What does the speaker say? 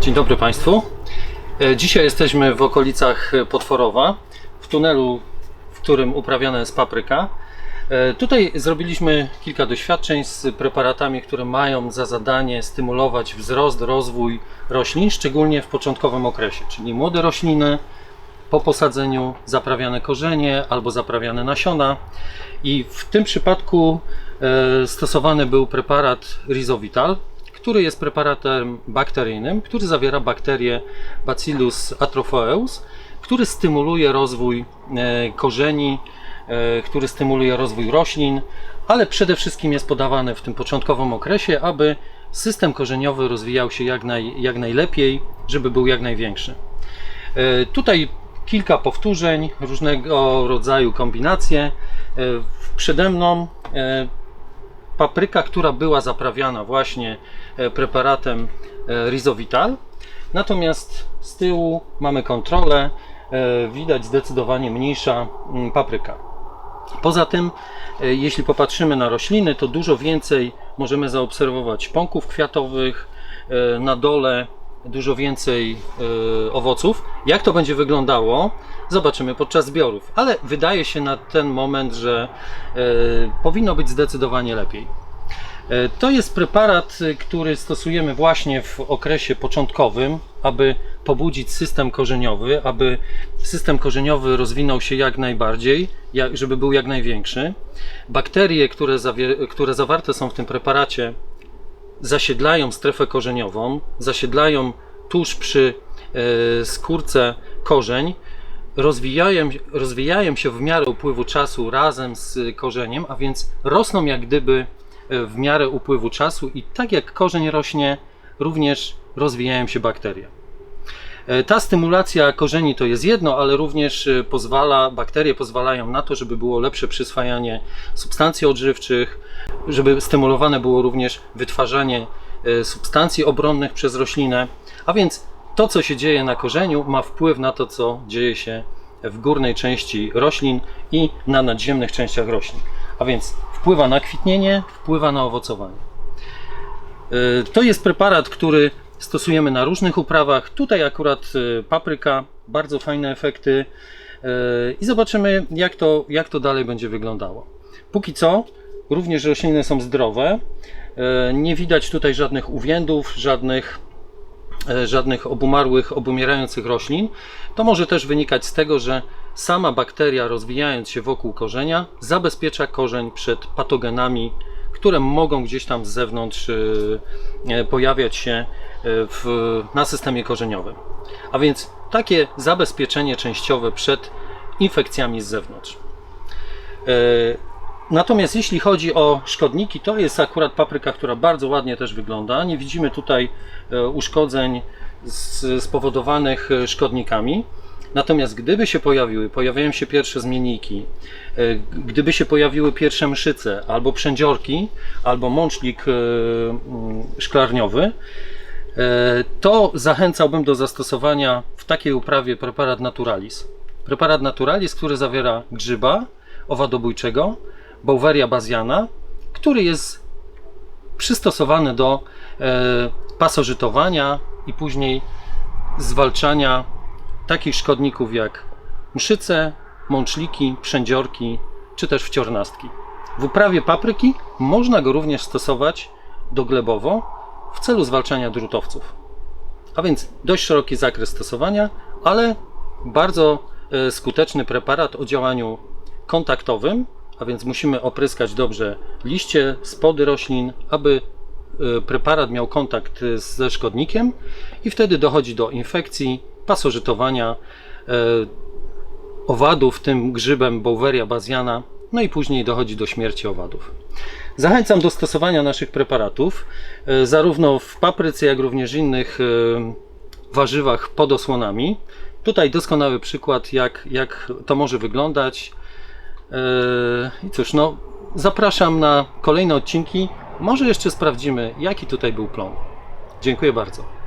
Dzień dobry Państwu. E, Dzisiaj jesteśmy w okolicach Potworowa, w tunelu, w którym uprawiana jest papryka. E, Tutaj zrobiliśmy kilka doświadczeń z preparatami, które mają za zadanie stymulować wzrost, rozwój roślin, szczególnie w początkowym okresie, czyli młode rośliny, po posadzeniu zaprawiane korzenie albo zaprawiane nasiona. I w tym przypadku e, stosowany był preparat Rizovital, który jest preparatem bakteryjnym, który zawiera bakterię Bacillus atrophoeus, który stymuluje rozwój e, korzeni, e, który stymuluje rozwój roślin, ale przede wszystkim jest podawany w tym początkowym okresie, aby system korzeniowy rozwijał się jak, naj, jak najlepiej, żeby był jak największy. E, Tutaj kilka powtórzeń, różnego rodzaju kombinacje. Przede mną papryka, która była zaprawiana właśnie e, preparatem e, Rizovital. Natomiast z tyłu mamy kontrolę, e, widać zdecydowanie mniejsza mm, papryka. Poza tym, jeśli popatrzymy na rośliny, to dużo więcej możemy zaobserwować pąków kwiatowych, na dole dużo więcej e, owoców. Jak to będzie wyglądało, zobaczymy podczas zbiorów, ale wydaje się na ten moment, że e, powinno być zdecydowanie lepiej. E, To jest preparat, y, który stosujemy właśnie w okresie początkowym, aby pobudzić system korzeniowy, aby system korzeniowy rozwinął się jak najbardziej, jak- żeby był jak największy. Bakterie, które, które zawarte są w tym preparacie, zasiedlają strefę korzeniową, zasiedlają tuż przy e, skórce korzeń, rozwijają, rozwijają się w miarę upływu czasu razem z korzeniem, a więc rosną jak gdyby e, w miarę upływu czasu i tak jak korzeń rośnie, również rozwijają się bakterie. E, Ta stymulacja korzeni to jest jedno, ale również e, pozwala, bakterie pozwalają na to, żeby było lepsze przyswajanie substancji odżywczych, żeby stymulowane było również wytwarzanie e, substancji obronnych przez roślinę. A więc to, co się dzieje na korzeniu, ma wpływ na to, co dzieje się w górnej części roślin i na nadziemnych częściach roślin. A więc wpływa na kwitnienie, wpływa na owocowanie. To jest preparat, który stosujemy na różnych uprawach. Tutaj akurat e, papryka, bardzo fajne efekty. E, I zobaczymy, jak to, jak to dalej będzie wyglądało. Póki co, również rośliny są zdrowe. E, Nie widać tutaj żadnych uwiędów, żadnych, żadnych obumarłych, obumierających roślin. To może też wynikać z tego, że sama bakteria rozwijając się wokół korzenia zabezpiecza korzeń przed patogenami, które mogą gdzieś tam z zewnątrz e, e, pojawiać się e, w, na systemie korzeniowym. A więc takie zabezpieczenie częściowe przed infekcjami z zewnątrz. Natomiast jeśli chodzi o szkodniki, to jest akurat papryka, która bardzo ładnie też wygląda. Nie widzimy tutaj uszkodzeń spowodowanych szkodnikami. Natomiast gdyby się pojawiły, pojawiają się pierwsze zmienniki, e, gdyby się pojawiły pierwsze mszyce, albo przędziorki, albo mączlik e, mm, szklarniowy, e, to zachęcałbym do zastosowania w takiej uprawie preparat Naturalis. Preparat Naturalis, który zawiera grzyba owadobójczego, Bouveria baziana, który jest przystosowany do pasożytowania i później zwalczania takich szkodników jak mszyce, mączliki, przędziorki czy też wciornastki. W uprawie papryki można go również stosować doglebowo w celu zwalczania drutowców. A więc dość szeroki zakres stosowania, ale bardzo e, skuteczny preparat o działaniu kontaktowym, a więc musimy opryskać dobrze liście, spody roślin, aby e, preparat miał kontakt e, ze szkodnikiem i wtedy dochodzi do infekcji, pasożytowania e, owadów, tym grzybem Bouveria baziana, no i później dochodzi do śmierci owadów. Zachęcam do stosowania naszych preparatów, e, zarówno w papryce, jak również innych e, warzywach pod osłonami. Tutaj doskonały przykład, jak, jak to może wyglądać. I cóż, no, zapraszam na kolejne odcinki. Może jeszcze sprawdzimy, jaki tutaj był plon. Dziękuję bardzo.